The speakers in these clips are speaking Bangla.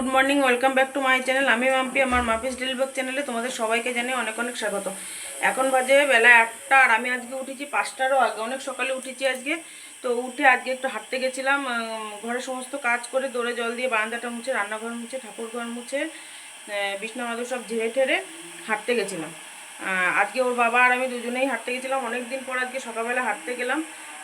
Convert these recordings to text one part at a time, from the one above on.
Good morning, welcome back to my channel. আমি মাম্পি, আমার মাম্পিস ডেলিবাগ চ্যানেলে তোমাদের সবাইকে জানিয়ে অনেক অনেক স্বাগত। এখন বাজে বেলা একটা আর আমি আজকে উঠেছি পাঁচটারও আগে, অনেক সকালে উঠেছি আজকে। তো উঠে আজকে একটু হাঁটতে গেছিলাম ঘরের সমস্ত কাজ করে দৌড়ে জল দিয়ে বারান্দাটা মুছে, রান্নাঘর মুছে ঠাকুর ঘর মুছে বিষ্ণু মাদুর সব ঝেড়ে ঠেড়ে হাঁটতে গেছিলাম। আজকে ওর বাবা আর আমি দুজনেই হাঁটতে গেছিলাম। অনেক দিন পর আজকে সকালবেলা হাঁটতে গেলাম।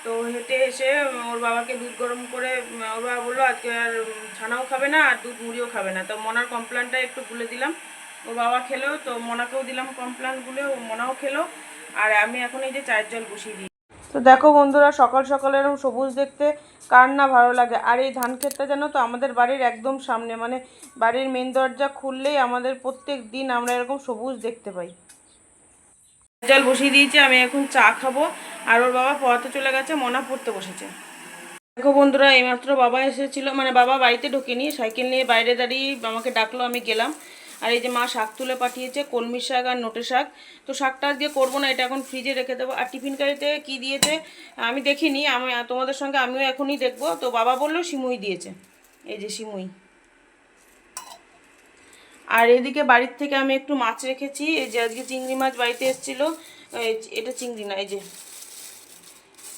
তো হেঁটে এসে ওর বাবাকে দুধ গরম করে ওর বাবা বলল, আজকে আর ছানাও খাবে না, আর দুধ মুড়িও খাবে না। তো মনার কমপ্লেনটা একটু গুলে দিলাম। ওর বাবা খেলো, তো মনাকেও দিলাম কমপ্লেন ও মনাও খেলো। আর আমি এখন এই যে চায়ের জল বসিয়ে দিই। তো দেখো বন্ধুরা, সকাল সকাল এরকম সবুজ দেখতে, কার না ভালো লাগে। আর এই ধান ক্ষেতটা জানো তো, আমাদের বাড়ির একদম সামনে মানে বাড়ির মেন দরজা খুললেই আমাদের প্রত্যেক দিন আমরা এরকম সবুজ দেখতে পাই। জল বসিয়ে দিয়েছি, আমি এখন চা খাব। আর ওর বাবা পড়াতে চলে গেছে, মনা পড়তে বসেছে। দেখো বন্ধুরা, এইমাত্র বাবা এসেছিল মানে বাবা বাড়িতে ঢোকেনি, সাইকেল নিয়ে বাইরে দাঁড়িয়ে আমাকে ডাকলো, আমি গেলাম। আর এই যে মা শাক তুলে পাঠিয়েছে কলমি শাক আর নোটে শাক। তো শাকটা আজকে করব না, এটা এখন ফ্রিজে রেখে দেবো। আর টিফিন কারিতে কী দিয়েছে, আমি দেখিনি, আমি তোমাদের সঙ্গে আমিও এখনই দেখব। তো বাবা বলল সিমুই দিয়েছে। এই যে সিমুই আর এদিকে বাড়ির থেকে আমি একটু মাছ রেখেছি। এই যে আজকে চিংড়ি মাছ বাড়িতে এসেছিল এটা চিংড়ি না, এই যে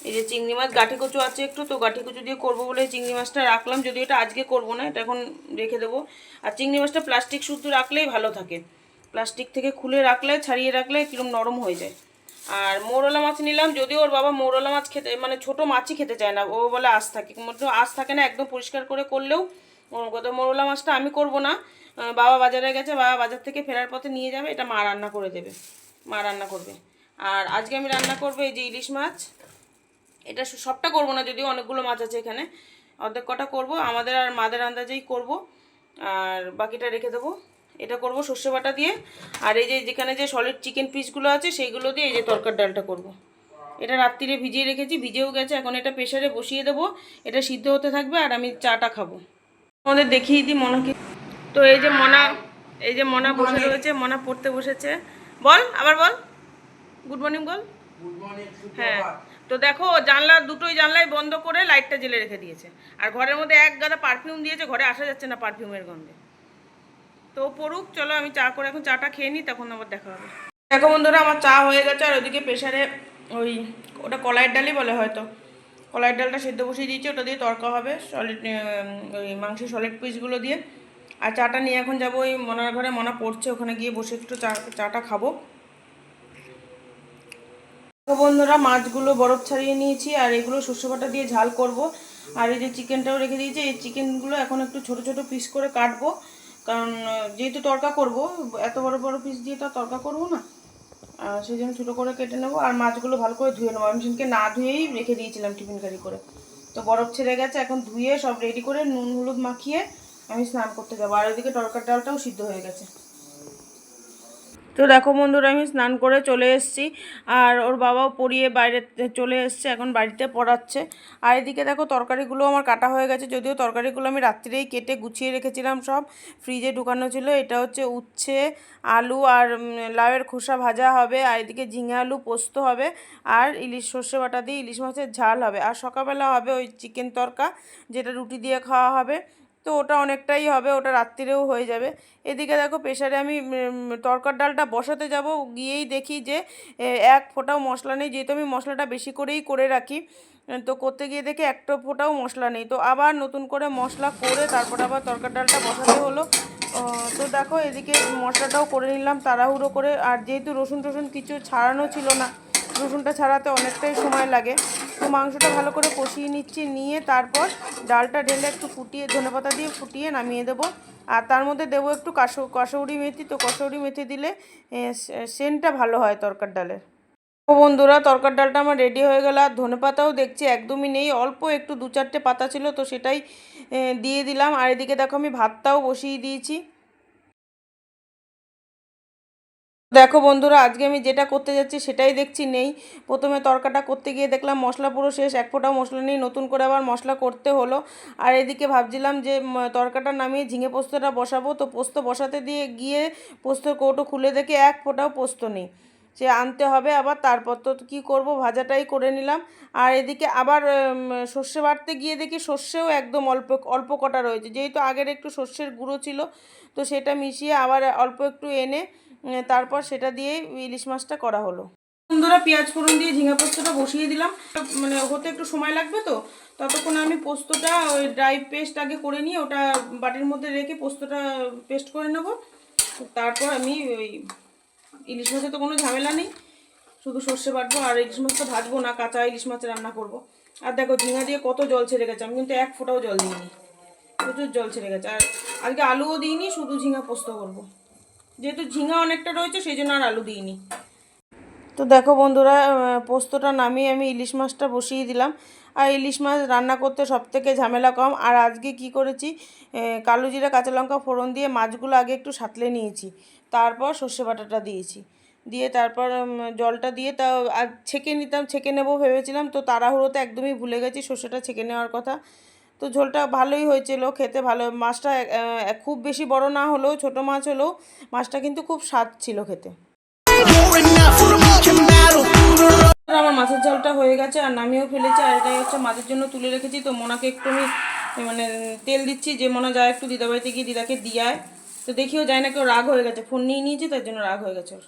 এই যে চিংড়ি মাছ, গাঠি কচু আছে একটু, তো গাঠি কচু দিয়ে করব বলে চিংড়ি মাছটা রাখলাম। যদি এটা আজকে করব না, এটা এখন রেখে দেবো। আর চিংড়ি মাছটা প্লাস্টিক শুদ্ধ রাখলেই ভালো থাকে। প্লাস্টিক থেকে খুলে রাখলে, ছাড়িয়ে রাখলে কীরকম নরম হয়ে যায়। আর মৌরলা মাছ নিলাম, যদিও ওর বাবা মৌরলা মাছ খেতে মানে ছোট মাছই খেতে চায় না, ও বলে আঁশ থাকে। মধ্যে আঁশ থাকে না, একদম পরিষ্কার করে করলেও কথা, মৌরলা মাছটা আমি করব না। বাবা বাজারে গেছে, বাবা বাজার থেকে ফেরার পথে নিয়ে যাবে, এটা মা রান্না করে দেবে, মা রান্না করবে। আর আজকে আমি রান্না করব এই যে ইলিশ মাছ, এটা সবটা করব না, যদিও অনেকগুলো মাছ আছে এখানে, অর্ধেক কটা করব, আমাদের আর মাদের আন্দাজেই করব, আর বাকিটা রেখে দেবো। এটা করব সর্ষে বাটা দিয়ে, আর এই যে যেখানে যে সলিড চিকেন পিসগুলো আছে, সেইগুলো দিয়ে এই যে তরকার ডালটা করব। এটা রাত্রিরে ভিজিয়ে রেখেছি, ভিজেও গেছে, এখন এটা প্রেশারে বসিয়ে দেবো, এটা সিদ্ধ হতে থাকবে, আর আমি চাটা খাব। আমাদের দেখিয়ে দিই মনাকে। তো এই যে মনা এই যে মনা বসে রয়েছে মনা পড়তে বসেছে। বল আবার বল। গুড মর্নিং বল। হ্যাঁ তো দেখো জানলা দুটোই জানলাই বন্ধ করে লাইটটা জেলে রেখে দিয়েছে। আর ঘরের মধ্যে এক গাদা পারফিউম দিয়েছে ঘরে আসা যাচ্ছে না পারফিউমের গন্ধে। তো পড়ুক চলো আমি চা করে এখন চাটা খেয়ে নিই তখন আবার দেখা হবে। দেখো বন্ধুরা আমার চা হয়ে গেছে আর ওদিকে প্রেশারে ওই ওটা কলাইয়ের ডালই বলে হয়তো। কলাইয়ের ডালটা সেদ্ধ বসিয়ে দিয়েছি, ওটা দিয়ে তরকা হবে সলিড ওই মাংসের সলিড পিসগুলো দিয়ে। আর চাটা নিয়ে এখন যাব, ওই মনার ঘরে, মনা পড়ছে, ওখানে গিয়ে বসে একটু চা, চাটা খাব। বন্ধুরা, মাছগুলো বরফ ছাড়িয়ে নিয়েছি, আর এগুলো শস্য বাটা দিয়ে ঝাল করব। আর এই যে চিকেনটাও রেখে দিয়েছি, এই চিকেনগুলো এখন একটু ছোট ছোট পিস করে কাটবো। কারণ যেহেতু তরকা করব, এত বড় বড় পিস দিয়ে তো তরকা করব না। সেই জন্য ছোটো করে কেটে নেব, আর মাছগুলো ভালো করে ধুয়ে নেব। আমি সেদিনকে না ধুয়েই রেখে দিয়েছিলাম টিফিন কারি করে। তো বরফ ছেড়ে গেছে, এখন ধুয়ে সব রেডি করে নুন, হলুদ মাখিয়ে আমি স্নান করতে যাব। আর ওইদিকে তরকার ডালটাও সিদ্ধ হয়ে গেছে। তো দেখো বন্ধুরা, আমি স্নান করে চলে এসেছি। আর ওর বাবাও পড়িয়ে বাইরে চলে এসছে, এখন বাড়িতে পড়াচ্ছে। আর এদিকে দেখো তরকারিগুলো আমার কাটা হয়ে গেছে, যদিও তরকারিগুলো আমি রাত্রেই কেটে গুছিয়ে রেখেছিলাম সব। ফ্রিজে ঢুকানো ছিল, এটা হচ্ছে উচ্ছে, আলু আর লাউয়ের খোসা ভাজা হবে, আর এদিকে ঝিঙে আলু পোস্ত হবে, আর ইলিশ সর্ষে বাটা দিয়ে ইলিশ মাছের ঝাল হবে। আর সকালবেলা হবে ওই চিকেন তরকা, যেটা রুটি দিয়ে খাওয়া হবে। তো ওটা অনেকটাই হবে, ওটা রাত্রিরেও হয়ে যাবে। এদিকে দেখো প্রেশারে আমি তরকার ডালটা বসাতে যাব, গিয়েই দেখি যে এক ফোঁটাও মশলা নেই, যেহেতু আমি মশলাটা বেশি করেই করে রাখি, তো করতে গিয়ে দেখি একটা ফোঁটাও মশলা নেই। তো আবার নতুন করে মশলা করে তারপর আবার তরকার ডালটা বসাতে হলো। তো দেখো এদিকে মশলাটাও করে নিলাম, তাড়াহুড়ো করে, আর যেহেতু রসুন টসুন কিছু ছাড়ানো ছিল না, রসুনটা ছাড়াতে অনেকটাই সময় লাগে। মাংসটা ভালো করে কষিয়ে নিচ্ছি, নিয়ে তারপর ডালটা ঢেলে একটু ফুটিয়ে ধনেপাতা দিয়ে ফুটিয়ে নামিয়ে দেবো। আর তার মধ্যে দেবো একটু কাসৌ কসৌরি মেথি। তো কসৌরি মেথি দিলে সেন্টটা ভালো হয় তরকার ডালের। ও বন্ধুরা, তরকার ডালটা আমার রেডি হয়ে গেল। আর ধনেপাতাও দেখছি একদমই নেই, অল্প একটু দু চারটে পাতা ছিল, তো সেটাই দিয়ে দিলাম। আর এদিকে দেখো আমি ভাতটাও বসিয়ে দিয়েছি। দেখো বন্ধুরা, আজকে আমি যেটা করতে যাচ্ছি সেটাই দেখছি নেই। প্রথমে তরকাটা করতে গিয়ে দেখলাম মশলা পুরো শেষ, এক ফোঁটাও মশলা নেই, নতুন করে আবার মশলা করতে হলো। আর এদিকে ভাবছিলাম যে তরকাটা নামিয়ে ঝিঙে পোস্তটা বসাবো, তো পোস্ত বসাতে দিয়ে গিয়ে পোস্তর কৌটো খুলে দেখে এক ফোঁটাও পোস্ত নেই। সে আনতে হবে আবার, তারপর তো কী করব, ভাজাটাই করে নিলাম। আর এদিকে আবার সর্ষে বাড়তে গিয়ে দেখি সর্ষেও একদম অল্প অল্প কটা রয়েছে। যেহেতু আগের একটু সর্ষের গুঁড়ো ছিল, তো সেটা মিশিয়ে আবার অল্প একটু এনে তারপর সেটা দিয়ে ইলিশ মাছটা করা হলো। বন্ধুরা পেঁয়াজ ফোড়ন দিয়ে ঝিঙা পোস্তটা বসিয়ে দিলাম। মানে হতে একটু সময় লাগবে তো, ততক্ষণ আমি পোস্তটা ওই ড্রাই পেস্ট আগে করে নিয়ে ওটা বাটির মধ্যে রেখে পোস্তটা পেস্ট করে নেব। তারপর আমি ওই ইলিশ মাছে তো কোনো ঝামেলা নেই, শুধু সর্ষে বাটবো আর ইলিশ মাছটা ভাজবো না, কাঁচা ইলিশ মাছ রান্না করব। আর দেখো ঝিঙা দিয়ে কত জল ছেড়ে গেছে, আমি কিন্তু এক ফোঁটাও জল দিইনি, প্রচুর জল ছেড়ে গেছে। আর আজকে আলুও দিইনি, শুধু ঝিঙা পোস্ত করব। যেহেতু ঝিঙা অনেকটা রয়েছে, সেই জন্য আর আলু দিইনি। তো দেখো বন্ধুরা পোস্তটা নামিয়ে আমি ইলিশ মাছটা বসিয়ে দিলাম। আর ইলিশ মাছ রান্না করতে সব থেকে ঝামেলা কম। আর আজকে কি করেছি কালো জিরা কাঁচা লঙ্কা ফোড়ন দিয়ে মাছগুলো আগে একটু সাঁতলে নিয়েছি। তারপর সর্ষে বাটাটা দিয়েছি। দিয়ে তারপর জলটা দিয়ে তা, আর ছেঁকে নিতাম, ছেঁকে নেব ভেবেছিলাম। তো তাড়াহুড়োতে একদমই ভুলে গেছি সর্ষেটা ছেঁকে নেওয়ার কথা। তো ঝোলটা ভালোই হয়েছিল, খেতে ভালো। মাছটা খুব বেশি বড় না হলেও, ছোট মাছ হলেও মাছটা কিন্তু খুব স্বাদ ছিল খেতে। আমার মাছের ঝালটা হয়ে গেছে আর নামিয়েও ফেলেছি। আর এটাই হচ্ছে মাছের জন্য তুলে রেখেছি। তো মোনাকে একটু আমি মানে তেল দিচ্ছি। যে মনে যায় একটু দিদাবাড়িতে গিয়ে দিদাকে দিয়ায় তো দেখিও যায় না কেউ রাগ হয়ে গেছে। ফোন নিয়ে নিয়েছি তার জন্য রাগ হয়ে গেছে ওর।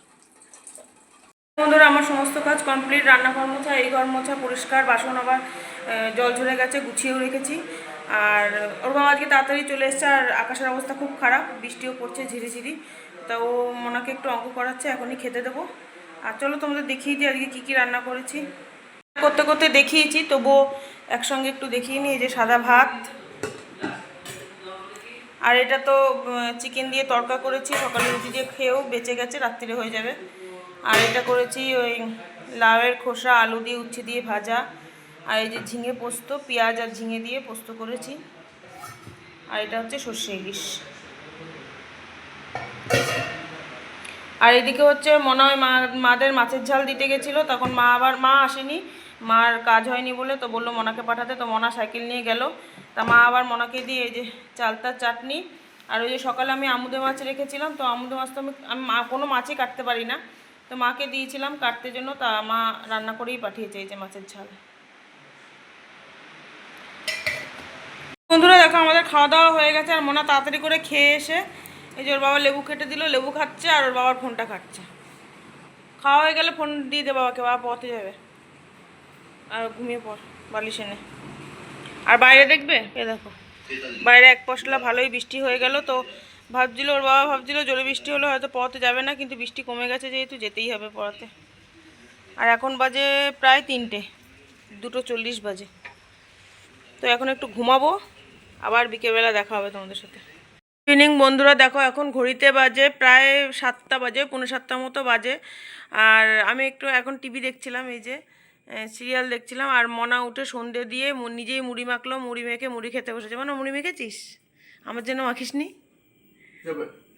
বন্ধুরা, আমার সমস্ত কাজ কমপ্লিট রান্না ঘর মোছা, এই ঘর মোছা পরিষ্কার। বাসন আবার জল ঝরে গেছে, গুছিয়েও রেখেছি। আর ওর বাবা আজকে তাড়াতাড়ি চলে এসছে, আর আকাশের অবস্থা খুব খারাপ, বৃষ্টিও পড়ছে ঝিরিঝিরি। তা ও মোনাকে একটু অঙ্ক করাচ্ছে, এখনই খেতে দেবো। আর চলো তোমাদের দেখিয়ে দিই আজকে কী কী রান্না করেছি। করতে করতে দেখিয়েছি, তবুও একসঙ্গে একটু দেখিয়ে নিই যে সাদা ভাত। আর এটা তো চিকেন দিয়ে তড়কা করেছি, সকালে রুটি দিয়ে খেয়েও বেঁচে গেছে, রাত্রিরে হয়ে যাবে। আর এটা করেছি ওই লাউয়ের খোসা, আলু দিয়ে, উচ্ছে দিয়ে ভাজা। আর এই যে ঝিঙে পোস্ত, পেঁয়াজ আর ঝিঙে দিয়ে পোস্ত করেছি। আর এটা হচ্ছে সর্ষে ইলিশ। আর এদিকে হচ্ছে মনে হয় মা, মাদের মাছের ঝাল দিতে গেছিল, তখন মা আবার, মা আসেনি। মার কাজ হয়নি বলে তো বলল মনাকে পাঠাতে, তো মনা সাইকেল নিয়ে গেল। তা মা আবার মনাকে দিয়ে এই যে চালতার চাটনি, আর ওই যে সকালে আমি আমুদে মাছ রেখেছিলাম, তো আমুদে মাছ তো আমি আমি মা, কোনো মাছই কাটতে পারি না। তো মাকে দিয়েছিলাম কাটতে জন্য, তা মা রান্না করেই পাঠিয়েছে এই যে মাছের ঝাল। বন্ধুরা, দেখো আমাদের খাওয়া দাওয়া হয়ে গেছে আর মোনা তাড়াতাড়ি করে খেয়ে এসে এই যে ওর বাবা লেবু কেটে দিল, লেবু খাচ্ছে আর ওর বাবার ফোনটা খাচ্ছে খাওয়া হয়ে গেলে ফোন দিয়ে দে বাবাকে, বাবা পথে যাবে। আর ঘুমিয়ে পড়, বালিশ এনে। আর বাইরে দেখবে? এ দেখো, বাইরে এক পশলা ভালোই বৃষ্টি হয়ে গেল, তো ভাবছিল ওর বাবা ভাবছিল জোরে বৃষ্টি হলে হয়তো পড়াতে যাবে না, কিন্তু বৃষ্টি কমে গেছে যেহেতু যেতেই হবে পড়াতে। আর এখন বাজে প্রায় তিনটে, দুটো চল্লিশ বাজে। তো এখন একটু ঘুমাবো আবার বিকেলবেলা দেখা হবে তোমাদের সাথে। ইভিনিং বন্ধুরা, দেখো এখন ঘড়িতে বাজে প্রায় সাতটা বাজে পনেরো সাতটা মতো বাজে। আর আমি একটু এখন টিভি দেখছিলাম, এই যে সিরিয়াল দেখছিলাম, আর মনা উঠে সন্ধে দিয়ে নিজেই মুড়ি মাখলো, মুড়ি মেখে মুড়ি খেতে বসেছে। মানে মুড়ি মেখেছিস? আমার জন্য মাখিস নি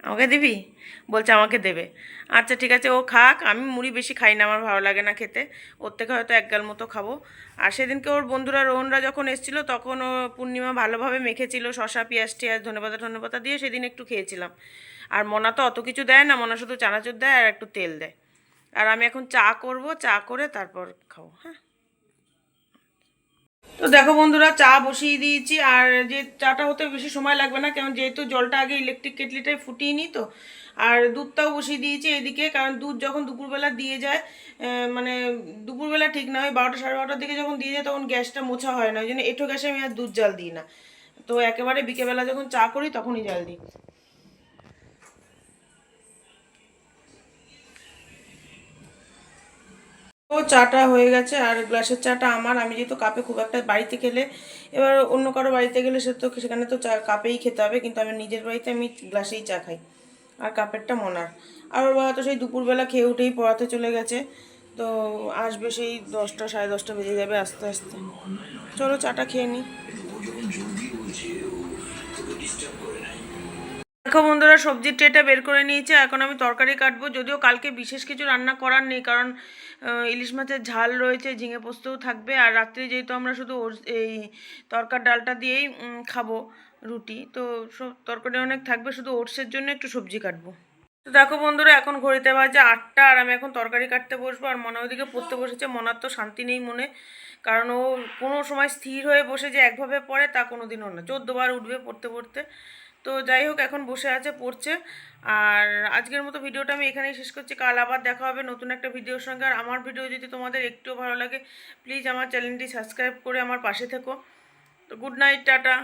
আমাকে দিবি? বলছে আমাকে দেবে। আচ্ছা ঠিক আছে, ও খাক। আমি মুড়ি বেশি খাই না, আমার ভালো লাগে না খেতে। ওর থেকে হয়তো এক গাল মতো খাব। আর সেদিনকে ওর বন্ধুরা রোহনরা যখন এসেছিল, তখন ও পূর্ণিমা ভালোভাবে মেখেছিল শশা পেঁয়াজ টিয়াজ, ধনেপাতা ধনেপাতা দিয়ে সেদিন একটু খেয়েছিলাম। আর মনা তো অত কিছু দেয় না, মনা শুধু চানাচুর দেয় আর একটু তেল দেয়। আর আমি এখন চা করব, চা করে তারপর খাব হ্যাঁ? তো দেখো বন্ধুরা, চা বসিয়ে দিয়েছি, আর যে চাটা হতে বেশি সময় লাগবে না, কারণ যেহেতু জলটা আগে ইলেকট্রিক কেটলিটায় ফুটিয়ে নিই তো, আর দুধটাও বসিয়ে দিয়েছি এদিকে, কারণ দুধ যখন দুপুরবেলা দিয়ে যায় মানে দুপুরবেলা ঠিক না, ওই বারোটা সাড়ে বারোটার দিকে যখন দিয়ে যায়, তখন গ্যাসটা মোছা হয় না, ওই জন্য এঁটো গ্যাসে আমি আর দুধ জাল দিই না। তো একেবারে বিকেলবেলা যখন চা করি, তখনই জাল দিই। ও চাটা হয়ে গেছে আর গ্লাসের চাটা আমার। আমি যেহেতু কাপে খুব একটা বাড়িতে খেলে, এবার অন্য কারও বাড়িতে গেলে সে তো সেখানে তো চা, কাপেই খেতে হবে, কিন্তু আমি নিজের বাড়িতে আমি গ্লাসেই চা খাই, আর কাপেরটা মনার। আর ওর বাবা তো সেই দুপুরবেলা খেয়ে উঠেই পড়াতে চলে গেছে, তো আসবে সেই দশটা, সাড়ে দশটা বেজে যাবে আস্তে আস্তে। চলো চাটা খেয়ে নিই দেখো বন্ধুরা সবজির ট্রেটা বের করে নিয়েছে। এখন আমি তরকারি কাটবো। যদিও কালকে বিশেষ কিছু রান্না করার নেই, কারণ ইলিশ মাছের ঝাল রয়েছে, ঝিঙে পোস্তও থাকবে। আর রাত্রে যেহেতু আমরা শুধু এই তরকার ডালটা দিয়েই খাব রুটি, তো সব তরকারি অনেক থাকবে। শুধু ওটসের জন্য একটু সবজি কাটবো। তো দেখো বন্ধুরা, এখন ঘড়িতে বাজে আটটা, আর আমি এখন তরকারি কাটতে বসবো। আর মনে ওইদিকে পড়তে বসেছে। মনার তো শান্তি নেই মনে, কারণ ও কোনো সময় স্থির হয়ে বসে যে একভাবে পড়ে, তা কোনো দিনও না। চোদ্দোবার উঠবে পড়তে পড়তে। তো যাই হোক, এখন বসে আছে, পড়ছে। আর আজকের মতো ভিডিওটা আমি এখানেই শেষ করছি। কাল আবার দেখা হবে নতুন একটা ভিডিওর সঙ্গে। আর আমার ভিডিও যদি তোমাদের একটুও ভালো লাগে প্লিজ আমার চ্যানেলটি সাবস্ক্রাইব করে আমার পাশে থেকো। তো গুড নাইট টাটা।